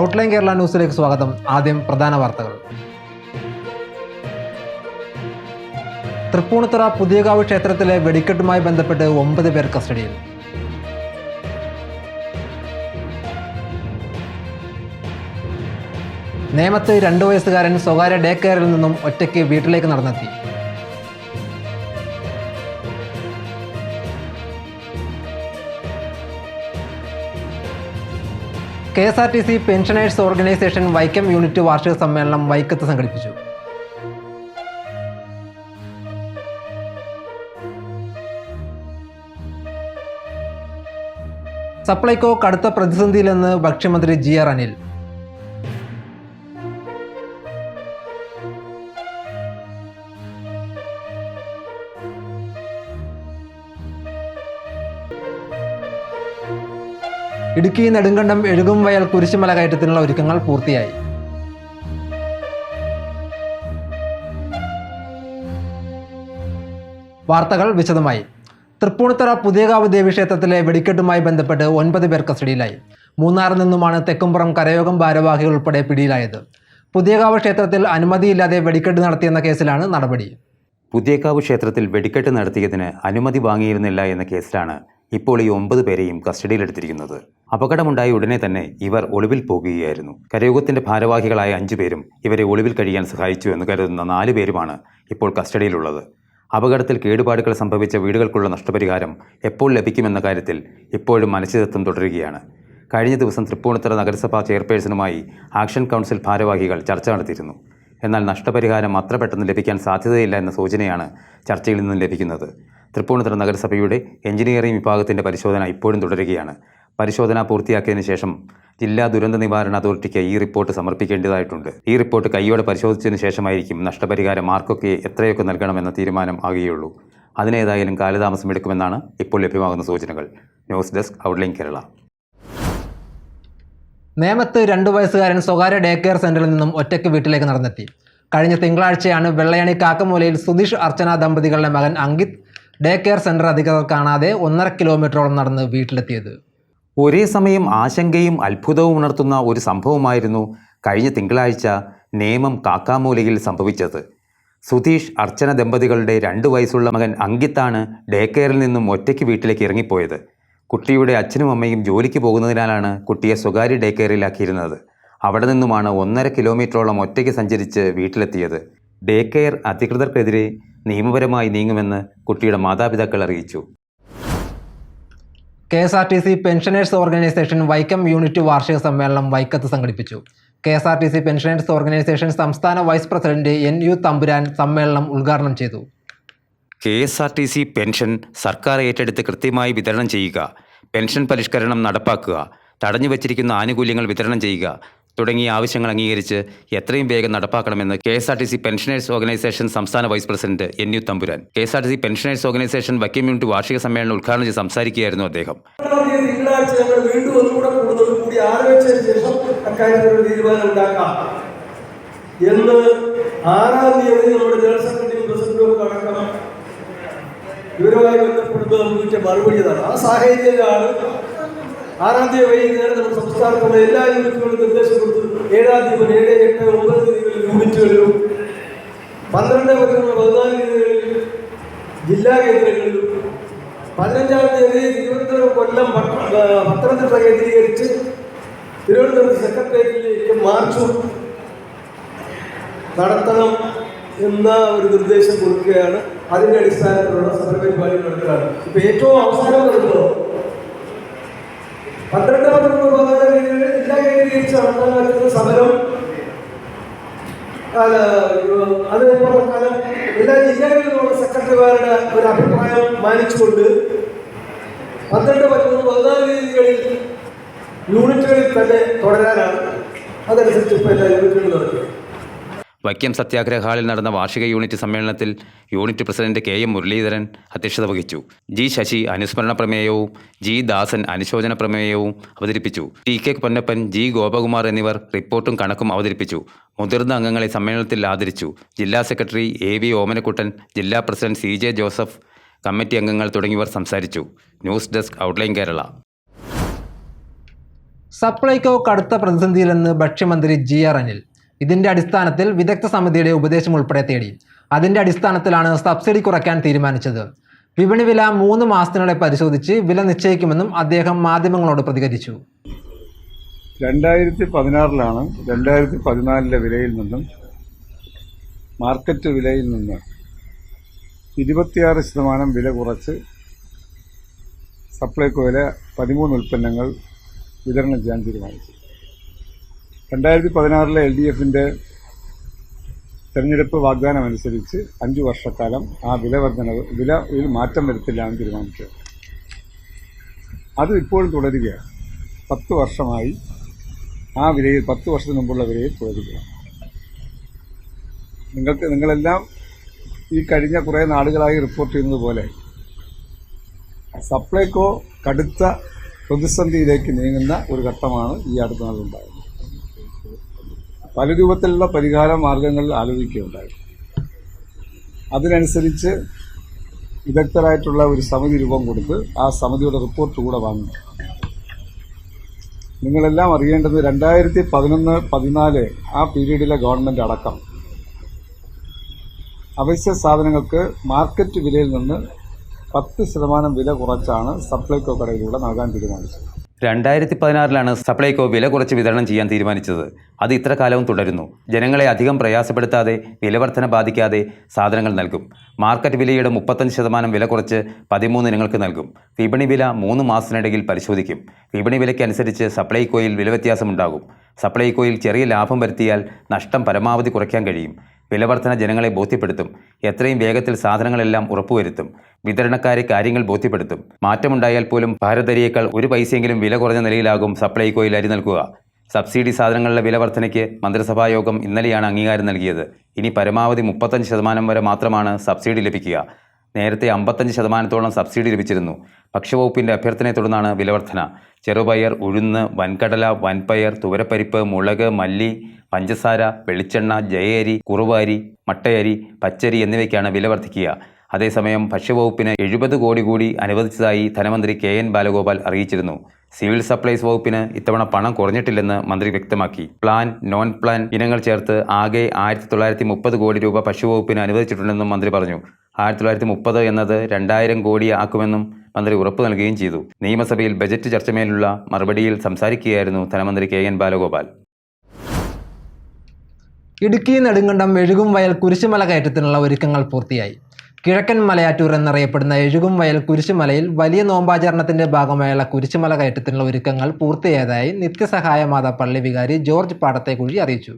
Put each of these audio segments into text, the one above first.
Outline Kerala ന്യൂസിലേക്ക് സ്വാഗതം. ആദ്യം പ്രധാന വാർത്തകൾ. തൃപ്പൂണിത്തുറ പുതിയകാവ് ക്ഷേത്രത്തിലെ വെടിക്കെട്ടുമായി ബന്ധപ്പെട്ട് ഒമ്പത് പേർ കസ്റ്റഡിയിൽ. നേമത്ത് രണ്ടു വയസ്സുകാരൻ സ്വകാര്യ ഡേ കെയറിൽ നിന്നും ഒറ്റയ്ക്ക് വീട്ടിലേക്ക് നടന്നെത്തി. K S R T C pensioners organisation Vaikom unit വാർഷിക സമ്മേളനം വൈക്കത്ത് സംഘടിപ്പിച്ചു. സപ്ലൈകോ കടുത്ത പ്രതിസന്ധിയിലെന്ന് ഭക്ഷ്യമന്ത്രി G R Anil. Idukki Nedumkandam Ezhukumvayal Kurisumala കയറ്റത്തിനുള്ള ഒരുക്കങ്ങൾ പൂർത്തിയായി. വാർത്തകൾ വിശദമായി. തൃപ്പൂണിത്തറ പുതിയകാവ് ദേവീക്ഷേത്രത്തിലെ വെടിക്കെട്ടുമായി ബന്ധപ്പെട്ട് ഒൻപത് പേർ കസ്റ്റഡിയിലായി. മൂന്നാറിൽ നിന്നുമാണ് തെക്കുംപുറം കരയോഗം ഭാരവാഹികൾ ഉൾപ്പെടെ പിടിയിലായത്. പുതിയകാവ് ക്ഷേത്രത്തിൽ അനുമതിയില്ലാതെ വെടിക്കെട്ട് നടത്തിയെന്ന കേസിലാണ് നടപടി. പുതിയകാവ് ക്ഷേത്രത്തിൽ വെടിക്കെട്ട് നടത്തിയതിന് അനുമതി വാങ്ങിയിരുന്നില്ല എന്ന കേസിലാണ് ഇപ്പോൾ ഈ ഒമ്പത് പേരെയും കസ്റ്റഡിയിലെടുത്തിരിക്കുന്നത്. അപകടമുണ്ടായ ഉടനെ തന്നെ ഇവർ ഒളിവിൽ പോകുകയായിരുന്നു. കരയോഗത്തിന്റെ ഭാരവാഹികളായ അഞ്ചു പേരും ഇവരെ ഒളിവിൽ കഴിയാൻ സഹായിച്ചു എന്ന് കരുതുന്ന നാല് പേരുമാണ് ഇപ്പോൾ കസ്റ്റഡിയിലുള്ളത്. അപകടത്തിൽ കേടുപാടുകൾ സംഭവിച്ച വീടുകൾക്കുള്ള നഷ്ടപരിഹാരം എപ്പോൾ ലഭിക്കുമെന്ന കാര്യത്തിൽ ഇപ്പോഴും അനിശ്ചിതത്വം തുടരുകയാണ്. കഴിഞ്ഞ ദിവസം തൃപ്പൂണിത്തുറ നഗരസഭാ ചെയർപേഴ്സണുമായി ആക്ഷൻ കൗൺസിൽ ഭാരവാഹികൾ ചർച്ച നടത്തിയിരുന്നു. എന്നാൽ നഷ്ടപരിഹാരം അത്ര പെട്ടെന്ന് ലഭിക്കാൻ സാധ്യതയില്ല എന്ന സൂചനയാണ് ചർച്ചയിൽ നിന്നും ലഭിക്കുന്നത്. തൃപ്പൂണിത്തുറ നഗരസഭയുടെ എഞ്ചിനീയറിംഗ് വിഭാഗത്തിന്റെ പരിശോധന ഇപ്പോഴും തുടരുകയാണ്. പരിശോധന പൂർത്തിയാക്കിയതിന് ശേഷം ജില്ലാ ദുരന്ത നിവാരണ അതോറിറ്റിക്ക് ഈ റിപ്പോർട്ട് സമർപ്പിക്കേണ്ടതായിട്ടുണ്ട്. ഈ റിപ്പോർട്ട് കൈയോടെ പരിശോധിച്ചതിന് ശേഷമായിരിക്കും നഷ്ടപരിഹാരം ആർക്കൊക്കെ എത്രയൊക്കെ നൽകണമെന്ന തീരുമാനം ആകുകയുള്ളൂ. അതിനേതായാലും കാലതാമസം എടുക്കുമെന്നാണ് ഇപ്പോൾ ലഭ്യമാകുന്ന സൂചനകൾ. News desk outline Kerala. നേമത്ത് രണ്ടു വയസ്സുകാരൻ സ്വകാര്യ ഡേ കെയർ സെന്ററിൽ നിന്നും ഒറ്റയ്ക്ക് വീട്ടിലേക്ക് നടന്നെത്തി. കഴിഞ്ഞ തിങ്കളാഴ്ചയാണ് വെള്ളയണി കാക്കമൂലയിൽ സുധീഷ് അർച്ചന ദമ്പതികളുടെ മകൻ അങ്കിത് ഡേ കെയർ സെന്റർ അധികൃതർ കാണാതെ ഒന്നര കിലോമീറ്ററോളം നടന്ന് വീട്ടിലെത്തിയത്. ഒരേ സമയം ആശങ്കയും അത്ഭുതവും ഉണർത്തുന്ന ഒരു സംഭവമായിരുന്നു കഴിഞ്ഞ തിങ്കളാഴ്ച നേമം കാക്കാമൂലയിൽ സംഭവിച്ചത്. സുധീഷ് അർച്ചന ദമ്പതികളുടെ രണ്ട് വയസ്സുള്ള മകൻ അങ്കിത്താണ് ഡേ കെയറിൽ നിന്നും ഒറ്റയ്ക്ക് വീട്ടിലേക്ക് ഇറങ്ങിപ്പോയത്. കുട്ടിയുടെ അച്ഛനും അമ്മയും ജോലിക്ക് പോകുന്നതിനാലാണ് കുട്ടിയെ സ്വകാര്യ ഡേ കെയറിലാക്കിയിരുന്നത് അവിടെ നിന്നുമാണ് ഒന്നര കിലോമീറ്ററോളം ഒറ്റയ്ക്ക് സഞ്ചരിച്ച് വീട്ടിലെത്തിയത്. ഡേ കെയർ അധികൃതർക്കെതിരെ നിയമപരമായി നീങ്ങുമെന്ന് കുട്ടിയുടെ മാതാപിതാക്കൾ അറിയിച്ചു. K S R T C pensioners organisation Vaikom unit വാർഷിക സമ്മേളനം വൈക്കത്ത് സംഘടിപ്പിച്ചു. K S R T C pensioners organisation സംസ്ഥാന vice president N U Thampuran സമ്മേളനം ഉദ്ഘാടനം ചെയ്തു. K S R T C pension സർക്കാർ ഏറ്റെടുത്ത് കൃത്യമായി വിതരണം ചെയ്യുക. പെൻഷൻ പരിഷ്കരണം നടപ്പാക്കുക. തടഞ്ഞു വച്ചിരിക്കുന്ന ആനുകൂല്യങ്ങൾ വിതരണം ചെയ്യുക. തുടങ്ങിയ ആവശ്യങ്ങൾ അംഗീകരിച്ച് എത്രയും വേഗം നടപ്പാക്കണമെന്ന് K S R T C pensioners organisation സംസ്ഥാന vice president N U Thampuran. K S R T C pensioners organisation Vaikom വാർഷിക സമ്മേളനം ഉദ്ഘാടനം ചെയ്ത് സംസാരിക്കുകയായിരുന്നു അദ്ദേഹം. തിങ്കളാഴ്ച ഞങ്ങൾ കൂടി തീരുമാനം എന്ന് ആറാം നമ്മുടെ അടക്കം ഇവരുമായി ബന്ധപ്പെടുമ്പോൾ മറുപടി ആ സാഹചര്യത്തിലാണ് ആറാം തീയതി വൈകുന്നേരം നമ്മുടെ സംസ്ഥാനത്തുള്ള എല്ലാ യൂണിറ്റുകളും നിർദ്ദേശം കൊടുത്തു ഏഴാം തീയതി ഏഴ് എട്ട് ഒമ്പത് തീയതികളിൽ യൂണിറ്റുകളിലും പന്ത്രണ്ട് പതിനൊന്ന് പതിനാല് തീയതികളിൽ ജില്ലാ കേന്ദ്രങ്ങളിലും പതിനഞ്ചാം തീയതി തിരുവനന്തപുരം കൊല്ലം പത്തനംതിട്ട കേന്ദ്രീകരിച്ച് തിരുവനന്തപുരം സെക്രട്ടേറിയറ്റിലേക്ക് മാർച്ചും നടത്തണം എന്ന ഒരു നിർദ്ദേശം കൊടുക്കുകയാണ്. അതിന്റെ അടിസ്ഥാനത്തിലുള്ള സമരപരിപാടി നടത്തുകയാണ് ഇപ്പൊ ഏറ്റവും അവസാനം നടന്നത് പന്ത്രണ്ട് പതിനാല് തീയതികളിൽ ജില്ലാ കേന്ദ്രീകരിച്ച് നടത്താൻ പറ്റുന്ന സമരം. അല്ല, അത് പ്രകാരം എല്ലാ ജില്ലകളിലുമുള്ള സെക്രട്ടറിമാരുടെ ഒരു അഭിപ്രായം മാനിച്ചുകൊണ്ട് പന്ത്രണ്ട് പതിമൂന്ന് പതിനാല് തീയതികളിൽ യൂണിറ്റുകളിൽ തന്നെ തുടരാനാണ്. അതനുസരിച്ച് ഇപ്പോൾ എല്ലാ യൂണിറ്റുകളും നടക്കുക വൈക്കം സത്യാഗ്രഹ ഹാളിൽ നടന്ന വാർഷിക യൂണിറ്റ് സമ്മേളനത്തിൽ unit president K M Muraleedharan അധ്യക്ഷത വഹിച്ചു. ജി ശശി അനുസ്മരണ പ്രമേയവും ജി ദാസൻ അനുശോചന പ്രമേയവും അവതരിപ്പിച്ചു. T K Ponnappan G Gopakumar എന്നിവർ റിപ്പോർട്ടും കണക്കും അവതരിപ്പിച്ചു. മുതിർന്ന അംഗങ്ങളെ സമ്മേളനത്തിൽ ആദരിച്ചു. ജില്ലാ സെക്രട്ടറി എ വി ഓമനക്കുട്ടൻ ജില്ലാ president C J Joseph committee അംഗങ്ങൾ തുടങ്ങിയവർ സംസാരിച്ചു. News desk outline Kerala. Supplyco കടുത്ത പ്രതിസന്ധിയിലെന്ന് ഭക്ഷ്യമന്ത്രി ജി ആർ അനിൽ. ഇതിന്റെ അടിസ്ഥാനത്തിൽ വിദഗ്ധ സമിതിയുടെ ഉപദേശം ഉൾപ്പെടെ തേടി. അതിന്റെ അടിസ്ഥാനത്തിലാണ് സബ്സിഡി കുറയ്ക്കാൻ തീരുമാനിച്ചത്. വിപണി വില മൂന്ന് മാസത്തിനിടെ പരിശോധിച്ച് വില നിശ്ചയിക്കുമെന്നും അദ്ദേഹം മാധ്യമങ്ങളോട് പ്രതികരിച്ചു. രണ്ടായിരത്തി പതിനാറിലാണ് രണ്ടായിരത്തി പതിനാലിലെ വിലയിൽ നിന്നും മാർക്കറ്റ് വിലയിൽ നിന്ന് ഇരുപത്തിയാറ് ശതമാനം വില കുറച്ച് സപ്ലൈകോയിലെ പതിമൂന്ന് ഉൽപ്പന്നങ്ങൾ വിതരണം ചെയ്യാൻ തീരുമാനിച്ചു. രണ്ടായിരത്തി പതിനാറിലെ എൽ ഡി എഫിന്റെ തെരഞ്ഞെടുപ്പ് വാഗ്ദാനം അനുസരിച്ച് അഞ്ചു വർഷക്കാലം ആ വില വർധനവ് വിലയിൽ മാറ്റം വരുത്തില്ല എന്ന് തീരുമാനിച്ചു. അത് ഇപ്പോഴും തുടരുകയാണ്. പത്ത് വർഷമായി ആ വിലയിൽ പത്ത് വർഷത്തിന് മുമ്പുള്ള വിലയിൽ തുടരുകയാണ്. നിങ്ങൾക്ക് നിങ്ങളെല്ലാം ഈ കഴിഞ്ഞ കുറേ നാളുകളായി റിപ്പോർട്ട് ചെയ്യുന്നത് പോലെ സപ്ലൈകോ കടുത്ത പ്രതിസന്ധിയിലേക്ക് നീങ്ങുന്ന ഒരു ഘട്ടമാണ് ഈ അടുത്ത നാളുണ്ടായത് പല രൂപത്തിലുള്ള പരിഹാര മാർഗങ്ങൾ ആലോചിക്കുകയുണ്ടായി. അതിനനുസരിച്ച് വിദഗ്ധരായിട്ടുള്ള ഒരു സമിതി രൂപം കൊടുത്ത് ആ സമിതിയുടെ റിപ്പോർട്ട് കൂടെ വാങ്ങി. നിങ്ങളെല്ലാം അറിയേണ്ടത് രണ്ടായിരത്തി പതിനൊന്ന് പതിനാല് ആ പീരീഡിലെ ഗവൺമെന്റ് അടക്കം. അവശ്യ സാധനങ്ങൾക്ക് മാർക്കറ്റ് വിലയിൽ നിന്ന് പത്ത് ശതമാനം വില കുറച്ചാണ് സപ്ലൈകോ കടയിലൂടെ നൽകാൻ തീരുമാനിച്ചത്. രണ്ടായിരത്തി പതിനാറിലാണ് സപ്ലൈകോ വില കുറച്ച് വിതരണം ചെയ്യാൻ തീരുമാനിച്ചത്. അത് ഇത്ര കാലവും തുടരുന്നു. ജനങ്ങളെ അധികം പ്രയാസപ്പെടുത്താതെ വിലവർധന ബാധിക്കാതെ സാധനങ്ങൾ നൽകും. മാർക്കറ്റ് വിലയുടെ മുപ്പത്തഞ്ച് ശതമാനം വില കുറച്ച് പതിമൂന്ന് ഇനങ്ങൾക്ക് നൽകും. വിപണി വില മൂന്ന് മാസത്തിനിടയിൽ പരിശോധിക്കും. വിപണി വിലയ്ക്കനുസരിച്ച് സപ്ലൈകോയിൽ വില വ്യത്യാസമുണ്ടാകും സപ്ലൈകോയിൽ ചെറിയ ലാഭം വരുത്തിയാൽ നഷ്ടം പരമാവധി കുറയ്ക്കാൻ കഴിയും. വിലവർധന ജനങ്ങളെ ബോധ്യപ്പെടുത്തും. എത്രയും വേഗത്തിൽ സാധനങ്ങളെല്ലാം ഉറപ്പുവരുത്തും. വിതരണക്കാരെ കാര്യങ്ങൾ ബോധ്യപ്പെടുത്തും. മാറ്റമുണ്ടായാൽ പോലും ഭാരതരിയേക്കാൾ ഒരു പൈസയെങ്കിലും വില കുറഞ്ഞ നിലയിലാകും സപ്ലൈകോയിൽ അരി നൽകുക. സബ്സിഡി സാധനങ്ങളുടെ വില വർധനയ്ക്ക് മന്ത്രിസഭാ യോഗം ഇന്നലെയാണ് അംഗീകാരം നൽകിയത്. ഇനി പരമാവധി മുപ്പത്തഞ്ച് ശതമാനം വരെ മാത്രമാണ് സബ്സിഡി ലഭിക്കുക. നേരത്തെ അമ്പത്തഞ്ച് ശതമാനത്തോളം സബ്സിഡി ലഭിച്ചിരുന്നു. ഭക്ഷ്യവകുപ്പിന്റെ അഭ്യർത്ഥനയെ തുടർന്നാണ് വിലവർധന. ചെറുപയർ ഉഴുന്ന് വൻകടല വൻപയർ തുവരപ്പരിപ്പ് മുളക് മല്ലി പഞ്ചസാര വെളിച്ചെണ്ണ ജയരി കുറുവാരി മട്ടയരി പച്ചരി എന്നിവയ്ക്കാണ് വില വർദ്ധിക്കുക. അതേസമയം ഭക്ഷ്യവകുപ്പിന് എഴുപത് കോടി കൂടി അനുവദിച്ചതായി ധനമന്ത്രി കെ എൻ ബാലഗോപാൽ അറിയിച്ചിരുന്നു. സിവിൽ സപ്ലൈസ് വകുപ്പിന് ഇത്തവണ പണം കുറഞ്ഞിട്ടില്ലെന്ന് മന്ത്രി വ്യക്തമാക്കി. പ്ലാൻ നോൺ പ്ലാൻ ഇനങ്ങൾ ചേർത്ത് ആകെ ആയിരത്തി തൊള്ളായിരത്തി മുപ്പത് കോടി രൂപ ഭക്ഷ്യവകുപ്പിന് അനുവദിച്ചിട്ടുണ്ടെന്നും മന്ത്രി പറഞ്ഞു. ആയിരത്തി തൊള്ളായിരത്തി മുപ്പത് എന്നത് രണ്ടായിരം കോടി ആക്കുമെന്നും മന്ത്രി ഉറപ്പ് നൽകുകയും ചെയ്തു. നിയമസഭയിൽ ബജറ്റ് ചർച്ചമേലുള്ള മറുപടിയിൽ സംസാരിക്കുകയായിരുന്നു ധനമന്ത്രി K N Balagopal. Idukki Nedumkandam Ezhukumvayal Kurisumala കയറ്റത്തിനുള്ള ഒരുക്കങ്ങൾ പൂർത്തിയായി. കിഴക്കൻ മലയാറ്റൂർ എന്നറിയപ്പെടുന്ന എഴുകും വയൽ കുരിശുമലയിൽ വലിയ നോമ്പാചരണത്തിന്റെ ഭാഗമായുള്ള കുരിശുമല കയറ്റത്തിനുള്ള ഒരുക്കങ്ങൾ പൂർത്തിയായതായി നിത്യസഹായ മാതാ പള്ളി വികാരി ജോർജ് പാടത്തേക്കുഴി അറിയിച്ചു.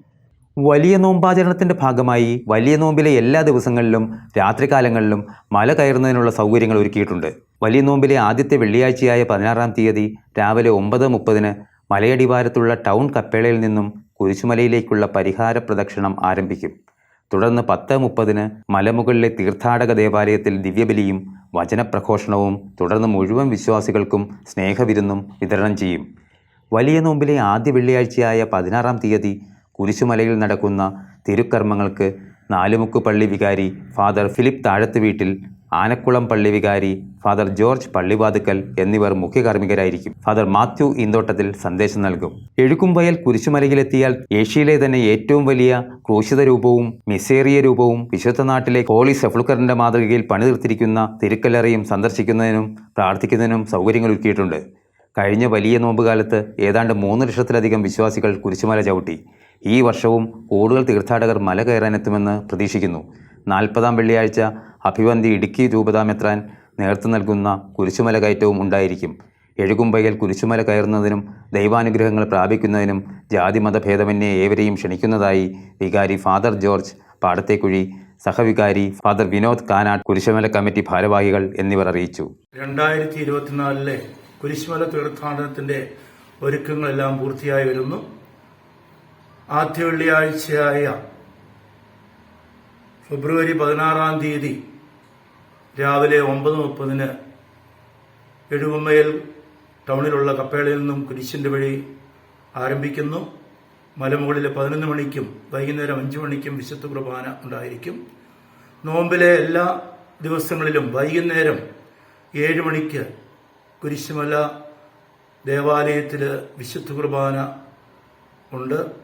വലിയ നോമ്പാചരണത്തിന്റെ ഭാഗമായി വലിയ നോമ്പിലെ എല്ലാ ദിവസങ്ങളിലും രാത്രികാലങ്ങളിലും മല കയറുന്നതിനുള്ള സൗകര്യങ്ങൾ ഒരുക്കിയിട്ടുണ്ട്. വലിയ നോമ്പിലെ ആദ്യത്തെ വെള്ളിയാഴ്ചയായ പതിനാറാം തീയതി രാവിലെ ഒമ്പത് മുപ്പതിന് മലയടിവാരത്തുള്ള ടൗൺ കപ്പേളയിൽ നിന്നും കുരിശുമലയിലേക്കുള്ള പരിഹാര പ്രദക്ഷിണം ആരംഭിക്കും. തുടർന്ന് പത്ത് മുപ്പതിന് മലമുകളിലെ തീർത്ഥാടക ദേവാലയത്തിൽ ദിവ്യബലിയും വചനപ്രഘോഷണവും തുടർന്ന് മുഴുവൻ വിശ്വാസികൾക്കും സ്നേഹവിരുന്നും വിതരണം ചെയ്യും. വലിയ നോമ്പിലെ ആദ്യ വെള്ളിയാഴ്ചയായ പതിനാറാം തീയതി കുരിശുമലയിൽ നടക്കുന്ന തിരുക്കർമ്മങ്ങൾക്ക് നാലുമുക്ക് പള്ളി വികാരി ഫാദർ ഫിലിപ്പ് താഴത്ത് വീട്ടിൽ ആനക്കുളം പള്ളി വികാരി ഫാദർ ജോർജ് പള്ളിവാതുക്കൽ എന്നിവർ മുഖ്യകാർമ്മികരായിരിക്കും. ഫാദർ മാത്യു ഇന്തോട്ടത്തിൽ സന്ദേശം നൽകും. എഴുകുംവയൽ കുരിശുമലയിലെത്തിയാൽ ഏഷ്യയിലെ തന്നെ ഏറ്റവും വലിയ ക്രൂശിത രൂപവും മിസേറിയ രൂപവും വിശുദ്ധ നാട്ടിലെ ഹോളി സെഫ്ലുക്കറിന്റെ മാതൃകയിൽ പണിതീർത്തിരിക്കുന്ന തിരുക്കല്ലറയും സന്ദർശിക്കുന്നതിനും പ്രാർത്ഥിക്കുന്നതിനും സൗകര്യങ്ങൾ ഒരുക്കിയിട്ടുണ്ട്. കഴിഞ്ഞ വലിയ നോമ്പുകാലത്ത് ഏതാണ്ട് മൂന്ന് ലക്ഷത്തിലധികം വിശ്വാസികൾ കുരിശുമല ചവിട്ടി. ഈ വർഷവും കൂടുതൽ തീർത്ഥാടകർ മല കയറാനെത്തുമെന്ന് പ്രതീക്ഷിക്കുന്നു. നാൽപ്പതാം വെള്ളിയാഴ്ച അഭിവന്തി ഇടുക്കി രൂപതാമെത്രാൻ നേർത്തു നൽകുന്ന കുരിശുമല കയറ്റവും ഉണ്ടായിരിക്കും. എഴുകുമ്പയിൽ കുരിശുമല കയറുന്നതിനും ദൈവാനുഗ്രഹങ്ങൾ പ്രാപിക്കുന്നതിനും ജാതിമത ഭേദമന്യേ ഏവരെയും ക്ഷണിക്കുന്നതായി വികാരി ഫാദർ ജോർജ് പാടത്തേക്കുഴി സഹവികാരി ഫാദർ വിനോദ് കാനാട് കുരിശുമല കമ്മിറ്റി ഭാരവാഹികൾ എന്നിവർ അറിയിച്ചു. രണ്ടായിരത്തി ഇരുപത്തിനാലിലെ കുരിശുമല തീർത്ഥാടനത്തിന്റെ ഒരുക്കങ്ങളെല്ലാം പൂർത്തിയായി വരുന്നു. ആദ്യ വെള്ളിയാഴ്ചയായ ഫെബ്രുവരി പതിനാറാം തീയതി രാവിലെ ഒമ്പത് മുപ്പതിന് എഴുവമ്മയിൽ ടൗണിലുള്ള കപ്പേളയിൽ നിന്നും കുരിശിന്റെ വഴി ആരംഭിക്കുന്നു. മലമുകളിൽ പതിനൊന്ന് മണിക്കും വൈകുന്നേരം അഞ്ചു മണിക്കും വിശുദ്ധ കുർബാന ഉണ്ടായിരിക്കും. നോമ്പിലെ എല്ലാ ദിവസങ്ങളിലും വൈകുന്നേരം ഏഴ് മണിക്ക് കുരിശുമല ദേവാലയത്തിൽ വിശുദ്ധ കുർബാന ഉണ്ട്.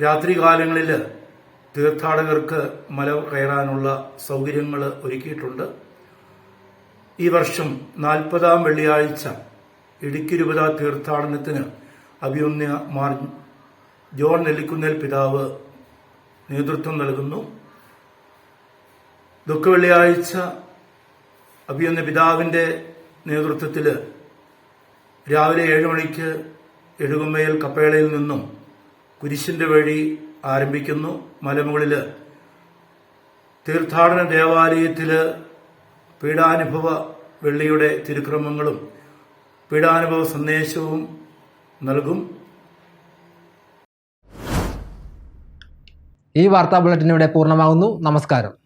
രാത്രികാലങ്ങളിൽ തീർത്ഥാടകർക്ക് മല കയറാനുള്ള സൗകര്യങ്ങൾ ഒരുക്കിയിട്ടുണ്ട്. ഈ വർഷം നാൽപ്പതാം വെള്ളിയാഴ്ച ഇടുക്കി രൂപത തീർത്ഥാടനത്തിന് അഭിമന്യ മാർ ജോൺ നെല്ലിക്കുന്നേൽ പിതാവ് നേതൃത്വം നൽകുന്നു. ദുഃഖവെള്ളിയാഴ്ച അഭിയുന്ന പിതാവിന്റെ നേതൃത്വത്തിൽ രാവിലെ ഏഴ് മണിക്ക് എഴുകുമ്മയിൽ കപ്പേളയിൽ നിന്നും കുരിശിന്റെ വഴി ആരംഭിക്കുന്നു. മലമുകളിൽ തീർത്ഥാടന ദേവാലയത്തിൽ പീഡാനുഭവ വെള്ളിയുടെ തിരുക്രമങ്ങളും പീഡാനുഭവ സന്ദേശവും നൽകും. ഈ വാർത്താ ബുള്ളറ്റിൻ ഇവിടെ പൂർണമാകുന്നു. നമസ്കാരം.